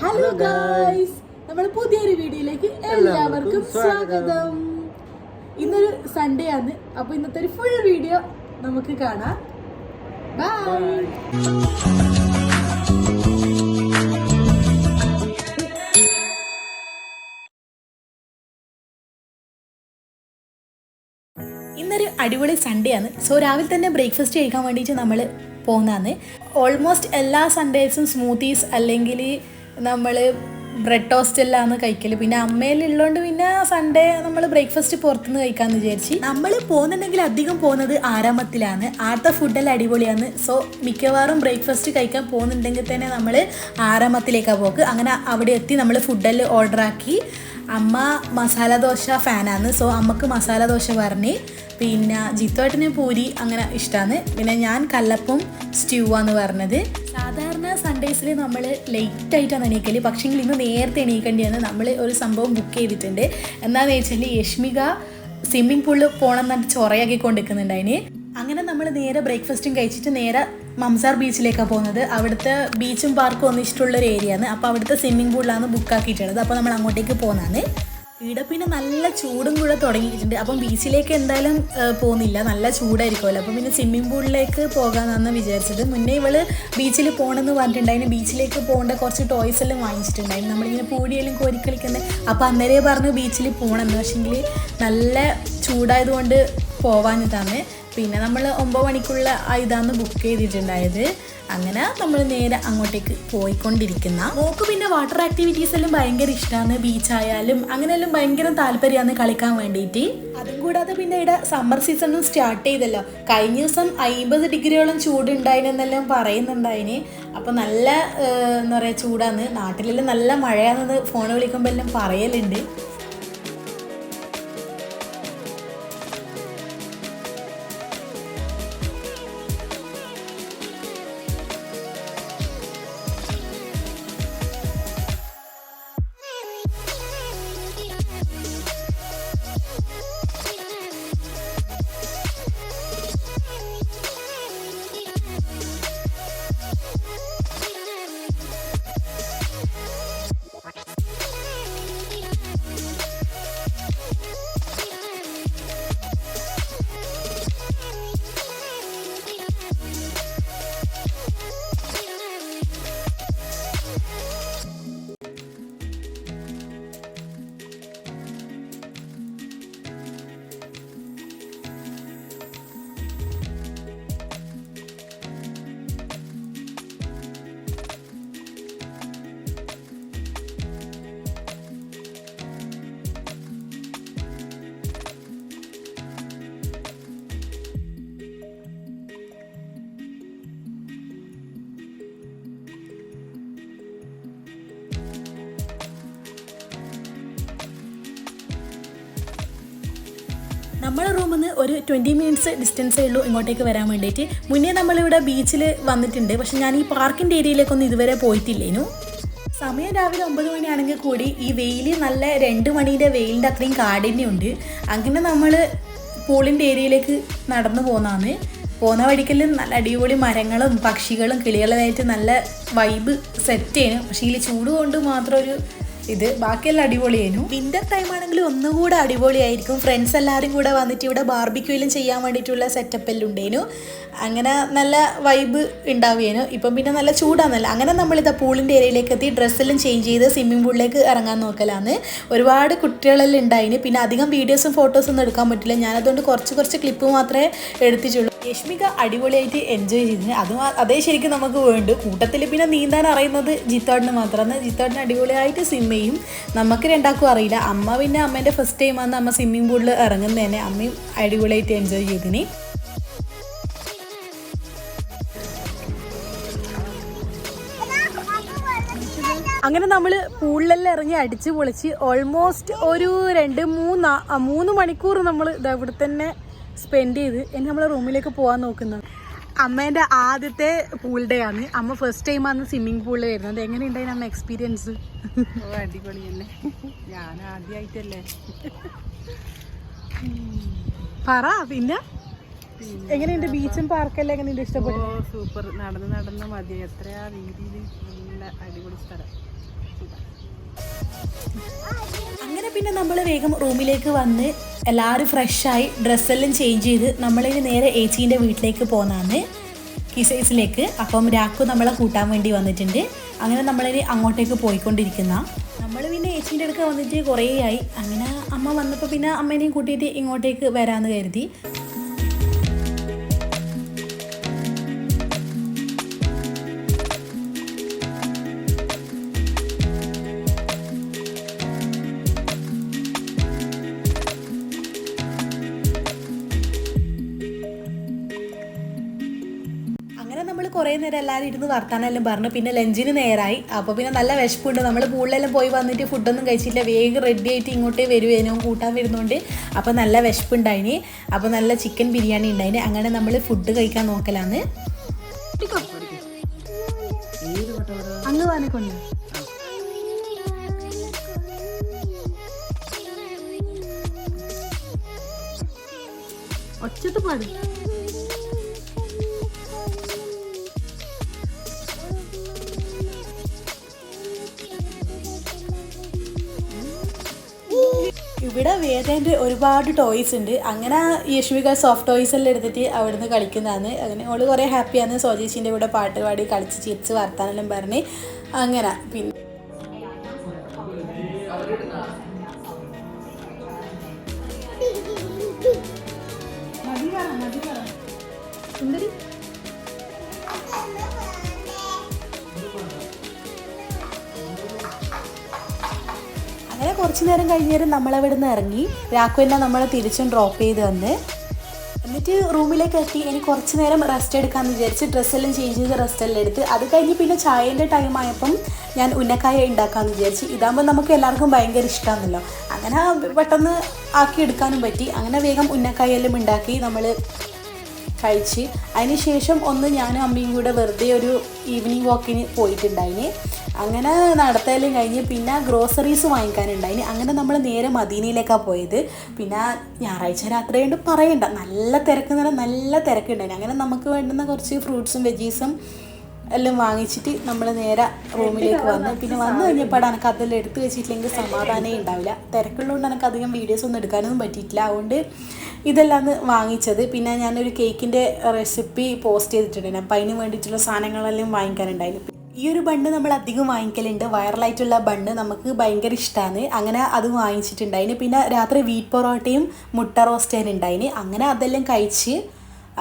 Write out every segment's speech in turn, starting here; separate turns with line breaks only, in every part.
hello guys നമ്മൾ പുതിയൊരു വീഡിയോയിലേക്ക് എല്ലാവർക്കും സ്വാഗതം ഇന്നൊരു സൺഡേ ആണ് അപ്പൊ ഇന്നത്തെ ഒരു ഫുൾ വീഡിയോ നമുക്ക് കാണാം ഇന്നൊരു അടിപൊളി സൺഡേ ആണ് സോ രാവിലെ തന്നെ ബ്രേക്ക്ഫാസ്റ്റ് കഴിക്കാൻ വേണ്ടിയിട്ട് നമ്മൾ പോകുന്നതാണ് ഓൾമോസ്റ്റ് എല്ലാ സൺഡേസും സ്മൂത്തീസ് അല്ലെങ്കിൽ നമ്മൾ ബ്രെഡ് ടോസ്റ്റ് എല്ലാം കഴിക്കൽ പിന്നെ അമ്മയിലുള്ളതുകൊണ്ട് പിന്നെ സൺഡേ നമ്മൾ ബ്രേക്ക്ഫാസ്റ്റ് പുറത്തുനിന്ന് കഴിക്കാമെന്ന് വിചാരിച്ചു നമ്മൾ പോകുന്നുണ്ടെങ്കിൽ അധികം പോകുന്നത് ആരാമത്തിലാണ് ആടത്തെ ഫുഡെല്ലാം അടിപൊളിയാണ് സോ മിക്കവാറും ബ്രേക്ക്ഫാസ്റ്റ് കഴിക്കാൻ പോകുന്നുണ്ടെങ്കിൽ തന്നെ നമ്മൾ ആരാമത്തിലേക്കാണ് പോക്ക് അങ്ങനെ അവിടെ എത്തി നമ്മൾ ഫുഡെല്ലാം ഓർഡറാക്കി അമ്മ മസാല ദോശ ഫാനാണ് സോ അമ്മക്ക് മസാല ദോശ പറഞ്ഞ് പിന്നെ ജിത്തോട്ടിന് പൂരി അങ്ങനെ ഇഷ്ടമാണ് പിന്നെ ഞാൻ കല്ലപ്പം സ്റ്റ്യൂ ആണ് പറഞ്ഞത് സാധാരണ സൺഡേസിൽ നമ്മൾ ലേറ്റ് ആയിട്ടാണ് എണീക്കൽ പക്ഷേങ്കിൽ ഇന്ന് നേരത്തെ എണീക്കേണ്ടിയാണ് നമ്മൾ ഒരു സംഭവം ബുക്ക് ചെയ്തിട്ടുണ്ട് എന്താണെന്ന് വെച്ചാൽ യഷ്മിക സ്വിമ്മിംഗ് പൂളിൽ പോകണം എന്നിട്ട് ചൊറയാക്കി കൊണ്ടിരിക്കുന്നുണ്ട് അതിന് അങ്ങനെ നമ്മൾ നേരെ ബ്രേക്ക്ഫാസ്റ്റും കഴിച്ചിട്ട് നേരെ മംസാർ ബീച്ചിലേക്കാണ് പോകുന്നത് അവിടുത്തെ ബീച്ചും പാർക്കും ഒന്നിച്ചിട്ടുള്ളൊരു ഏരിയ ആണ് അപ്പോൾ അവിടുത്തെ സ്വിമ്മിംഗ് പൂളിലാണ് ബുക്ക് ആക്കിയിട്ടുള്ളത് അപ്പോൾ നമ്മൾ അങ്ങോട്ടേക്ക് പോകുന്നതാണ് ഇവിടെ പിന്നെ നല്ല ചൂടും കൂടെ തുടങ്ങിയിട്ടുണ്ട് അപ്പം ബീച്ചിലേക്ക് എന്തായാലും പോകുന്നില്ല നല്ല ചൂടായിരിക്കുമല്ലോ അപ്പം പിന്നെ സ്വിമ്മിംഗ് പൂളിലേക്ക് പോകാമെന്നാണ് വിചാരിച്ചത് മുന്നേ ഇവള് ബീച്ചിൽ പോകണമെന്ന് പറഞ്ഞിട്ടുണ്ടായിരുന്നു ബീച്ചിലേക്ക് പോകേണ്ട കുറച്ച് ടോയ്സ് എല്ലാം വാങ്ങിച്ചിട്ടുണ്ടായിരുന്നു നമ്മളിങ്ങനെ പൂടിയെല്ലാം കോരി കളിക്കുന്നത് അപ്പം അന്നേരേ പറഞ്ഞ് ബീച്ചിൽ പോകണമെന്ന് പക്ഷേങ്കിൽ നല്ല ചൂടായതുകൊണ്ട് പോവാഞ്ഞതാണ് പിന്നെ നമ്മൾ ഒമ്പത് മണിക്കുള്ള ഇതാന്ന് ബുക്ക് ചെയ്തിട്ടുണ്ടായത് അങ്ങനെ നമ്മൾ നേരെ അങ്ങോട്ടേക്ക് പോയിക്കൊണ്ടിരിക്കുന്ന മോക്ക് പിന്നെ വാട്ടർ ആക്ടിവിറ്റീസ് എല്ലാം ഭയങ്കര ഇഷ്ടമാണ് ബീച്ചായാലും അങ്ങനെയെല്ലാം ഭയങ്കര താല്പര്യമാണ് കളിക്കാൻ വേണ്ടിയിട്ട് അതും കൂടാതെ പിന്നെ ഇവിടെ സമ്മർ സീസണും സ്റ്റാർട്ട് ചെയ്തല്ലോ കഴിഞ്ഞ ദിവസം അമ്പത് ഡിഗ്രിയോളം ചൂടുണ്ടായിനെന്നെല്ലാം പറയുന്നുണ്ടായിന് അപ്പോൾ നല്ല എന്താ പറയുക ചൂടാണ് നാട്ടിലെല്ലാം നല്ല മഴയാണെന്ന് ഫോൺ വിളിക്കുമ്പോൾ എല്ലാം പറയലുണ്ട് നമ്മുടെ റൂമിൽ നിന്ന് ഒരു ട്വൻറ്റി മിനിറ്റ്സ് ഡിസ്റ്റൻസേ ഉള്ളൂ ഇങ്ങോട്ടേക്ക് വരാൻ വേണ്ടിയിട്ട് മുന്നേ നമ്മളിവിടെ ബീച്ചിൽ വന്നിട്ടുണ്ട് പക്ഷേ ഞാൻ ഈ പാർക്കിൻ്റെ ഏരിയയിലേക്കൊന്നും ഇതുവരെ പോയിട്ടില്ലേനു സമയം രാവിലെ ഒമ്പത് മണിയാണെങ്കിൽ കൂടി ഈ വെയിൽ നല്ല രണ്ട് മണിയുടെ വെയിലിൻ്റെ അത്രയും കാഠിന്യമുണ്ട് അങ്ങനെ നമ്മൾ പൂളിൻ്റെ ഏരിയയിലേക്ക് നടന്നു പോകുന്നതാണ് പോകുന്ന വഴിക്കെല്ലാം നല്ല അടിപൊളി മരങ്ങളും പക്ഷികളും കിളികളുമായിട്ട് നല്ല വൈബ് സെറ്റ് ചെയ്യണം പക്ഷേ ഇതിൽ ചൂട് കൊണ്ട് മാത്രം ഒരു ഇത് ബാക്കിയെല്ലാം അടിപൊളിയായിരുന്നു വിന്റർ ടൈം ആണെങ്കിൽ ഒന്നുകൂടെ അടിപൊളിയായിരിക്കും ഫ്രണ്ട്സ് എല്ലാവരും കൂടെ വന്നിട്ട് ഇവിടെ ബാർബിക്യൂയിലും ചെയ്യാൻ വേണ്ടിയിട്ടുള്ള എല്ലാം ഉണ്ടേനു അങ്ങനെ നല്ല വൈബ് ഉണ്ടാവുകയാണ് ഇപ്പം പിന്നെ നല്ല ചൂടാന്നല്ല അങ്ങനെ നമ്മളിതാ പൂളിൻ്റെ ഏരിയയിലേക്ക് എത്തി ഡ്രസ്സെല്ലാം ചേഞ്ച് ചെയ്ത് സ്വിമ്മിംഗ് പൂളിലേക്ക് ഇറങ്ങാൻ നോക്കലാണ് ഒരുപാട് കുട്ടികളെല്ലാം ഉണ്ടായിന് പിന്നെ അധികം വീഡിയോസും ഫോട്ടോസൊന്നും എടുക്കാൻ പറ്റില്ല ഞാനതുകൊണ്ട് കുറച്ച് കുറച്ച് ക്ലിപ്പ് മാത്രമേ എടുത്തിട്ടുള്ളൂ യഷ്മിക അടിപൊളിയായിട്ട് എൻജോയ് ചെയ്തിന് അതും അതേ ശരിക്കും നമുക്ക് വേണ്ട കൂട്ടത്തിൽ പിന്നെ നീന്താൻ അറിയുന്നത് ജിത്തോടിന് മാത്രമാണ് ജിത്തോടിന് അടിപൊളിയായിട്ട് സ്വിം ചെയ്യും നമുക്ക് രണ്ടാക്കും അറിയില്ല അമ്മ പിന്നെ അമ്മേൻ്റെ ഫസ്റ്റ് ടൈം ആണ് അമ്മ സ്വിമ്മിംഗ് പൂളിൽ ഇറങ്ങുന്നത് തന്നെ അമ്മയും അടിപൊളിയായിട്ട് എൻജോയ് ചെയ്തിന് അങ്ങനെ നമ്മൾ പൂളിലെല്ലാം ഇറങ്ങി അടിച്ച് പൊളിച്ച് ഓൾമോസ്റ്റ് ഒരു രണ്ട് മൂന്ന് മൂന്ന് മണിക്കൂർ നമ്മൾ ഇവിടെ തന്നെ സ്പെൻഡ് ചെയ്ത് എനിക്ക് നമ്മളെ റൂമിലേക്ക് പോകാൻ നോക്കുന്നത് അമ്മേൻ്റെ ആദ്യത്തെ പൂൾ ഡേ ആണ് അമ്മ ഫസ്റ്റ് ടൈം ആണ് സ്വിമ്മിംഗ് പൂളിൽ വരുന്നത് എങ്ങനെയുണ്ടായിരുന്നു അമ്മ എക്സ്പീരിയൻസ്
അടിപൊളി ഞാൻ ആദ്യമായിട്ടല്ലേ
പറ പിന്നെ എങ്ങനെയുണ്ട് ബീച്ചും പാർക്കെല്ലാം എങ്ങനെയുണ്ട്
ഇഷ്ടപ്പെട്ടു സൂപ്പർ നടന്ന് നടന്ന് മതി എത്രയാ രീതിയിൽ നല്ല അടിപൊളി സ്ഥലം
അങ്ങനെ പിന്നെ നമ്മൾ വേഗം റൂമിലേക്ക് വന്ന് എല്ലാവരും ഫ്രഷായി ഡ്രസ്സെല്ലാം ചേഞ്ച് ചെയ്ത് നമ്മളിനി നേരെ ഏച്ചീൻ്റെ വീട്ടിലേക്ക് പോകുന്നതാണ് കിസൈസിലേക്ക് അപ്പം രാക്കു നമ്മളെ കൂട്ടാൻ വേണ്ടി വന്നിട്ടുണ്ട് അങ്ങനെ നമ്മളിനി അങ്ങോട്ടേക്ക് പോയിക്കൊണ്ടിരിക്കുന്ന നമ്മൾ പിന്നെ ഏച്ചീൻ്റെ അടുക്ക വന്നിട്ട് കുറേ ആയി അങ്ങനെ അമ്മ വന്നപ്പോൾ പിന്നെ അമ്മേനെയും കൂട്ടിയിട്ട് ഇങ്ങോട്ടേക്ക് വരാമെന്ന് കരുതി കുറേ നേരം എല്ലാവരും ഇരുന്ന് വർത്താനെല്ലാം പറഞ്ഞു പിന്നെ ലഞ്ചിന് നേരായി അപ്പോൾ പിന്നെ നല്ല വിശപ്പുണ്ട് നമ്മൾ പൂളിലെല്ലാം പോയി വന്നിട്ട് ഫുഡൊന്നും കഴിച്ചില്ല വേഗം റെഡി ആയിട്ട് ഇങ്ങോട്ടേ വരുവേനോ കൂട്ടാൻ വരുന്നുണ്ട് അപ്പോൾ നല്ല വിശപ്പുണ്ടായിന് അപ്പോൾ നല്ല ചിക്കൻ ബിരിയാണി ഉണ്ടായിന് അങ്ങനെ നമ്മൾ ഫുഡ് കഴിക്കാൻ നോക്കലാന്ന് ഒച്ചത്ത് പാടും ഇവിടെ വേദേൻ്റെ ഒരുപാട് ടോയ്സ് ഉണ്ട് അങ്ങനെ യേശുവിക സോഫ്റ്റ് ടോയ്സ് എല്ലാം എടുത്തിട്ട് അവിടുന്ന് കളിക്കുന്നതാണ് അങ്ങനെ ഓള് കുറേ ഹാപ്പിയാണ് സോജേച്ചിൻ്റെ ഇവിടെ പാട്ട് പാടി കളിച്ച് ചിരിച്ച് വർത്താനെല്ലാം പറഞ്ഞ് അങ്ങനെ പിന്നെ കുറച്ച് നേരം കഴിഞ്ഞേരം നമ്മളവിടെ നിന്ന് ഇറങ്ങി രാഘു എന്നെ നമ്മളെ തിരിച്ചും ഡ്രോപ്പ് ചെയ്ത് വന്ന് എന്നിട്ട് റൂമിലേക്ക് എത്തി ഇനി കുറച്ച് നേരം റെസ്റ്റ് എടുക്കാമെന്ന് വിചാരിച്ച് ഡ്രസ്സെല്ലാം ചേഞ്ച് ചെയ്ത് റെസ്റ്റെല്ലാം എടുത്ത് അത് കഴിഞ്ഞ് പിന്നെ ചായേൻ്റെ ടൈം ആയപ്പം ഞാൻ ഉന്നക്കായ ഉണ്ടാക്കാമെന്ന് വിചാരിച്ച് ഇതാകുമ്പോൾ നമുക്ക് എല്ലാവർക്കും ഭയങ്കര ഇഷ്ടമാണല്ലോ അങ്ങനെ പെട്ടെന്ന് ആക്കി എടുക്കാനും പറ്റി അങ്ങനെ വേഗം ഉന്നക്കായെല്ലാം ഉണ്ടാക്കി നമ്മൾ കഴിച്ച് അതിന് ശേഷം ഒന്ന് ഞാനും അമ്മയും കൂടെ വെറുതെ ഒരു ഈവനിങ് വാക്കിന് പോയിട്ടുണ്ടായിന് അങ്ങനെ നടത്തലും കഴിഞ്ഞ് പിന്നെ ഗ്രോസറീസ് വാങ്ങിക്കാനുണ്ടായിന് അങ്ങനെ നമ്മൾ നേരെ മദീനയിലേക്കാണ് പോയത് പിന്നെ ഞായറാഴ്ച രാത്രി കൊണ്ട് പറയണ്ട നല്ല തിരക്ക് എന്ന് പറഞ്ഞാൽ നല്ല തിരക്കുണ്ടായിരുന്നു അങ്ങനെ നമുക്ക് വേണ്ടുന്ന കുറച്ച് ഫ്രൂട്ട്സും വെജീസും എല്ലാം വാങ്ങിച്ചിട്ട് നമ്മൾ നേരെ റൂമിലേക്ക് വന്നു പിന്നെ വന്നു കഴിഞ്ഞപ്പോൾ എനിക്ക് അതെല്ലാം എടുത്തു വെച്ചിട്ടില്ലെങ്കിൽ സമാധാനമേ ഉണ്ടാവില്ല തിരക്കുള്ളതുകൊണ്ട് എനിക്ക് അധികം വീഡിയോസ് ഒന്നും എടുക്കാനൊന്നും പറ്റിയിട്ടില്ല അതുകൊണ്ട് ഇതെല്ലാം വാങ്ങിച്ചത് പിന്നെ ഞാനൊരു കേക്കിൻ്റെ റെസിപ്പി പോസ്റ്റ് ചെയ്തിട്ടുണ്ടായിരുന്നു അപ്പം അതിന് വേണ്ടിയിട്ടുള്ള സാധനങ്ങളെല്ലാം വാങ്ങിക്കാനുണ്ടായിരുന്നു ഈ ഒരു ബണ്ണ് നമ്മൾ അധികം വാങ്ങിക്കലുണ്ട് വൈറലായിട്ടുള്ള ബണ്ണ് നമുക്ക് ഭയങ്കര ഇഷ്ടമാണ് അങ്ങനെ അത് വാങ്ങിച്ചിട്ടുണ്ട് അതിന് പിന്നെ രാത്രി വീറ്റ് പൊറോട്ടയും മുട്ട റോസ്റ്റേനും ഉണ്ടായിന് അങ്ങനെ അതെല്ലാം കഴിച്ച്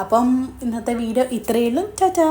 അപ്പം ഇന്നത്തെ വീഡിയോ ഇത്രയേ ഉള്ളൂ ടാറ്റാ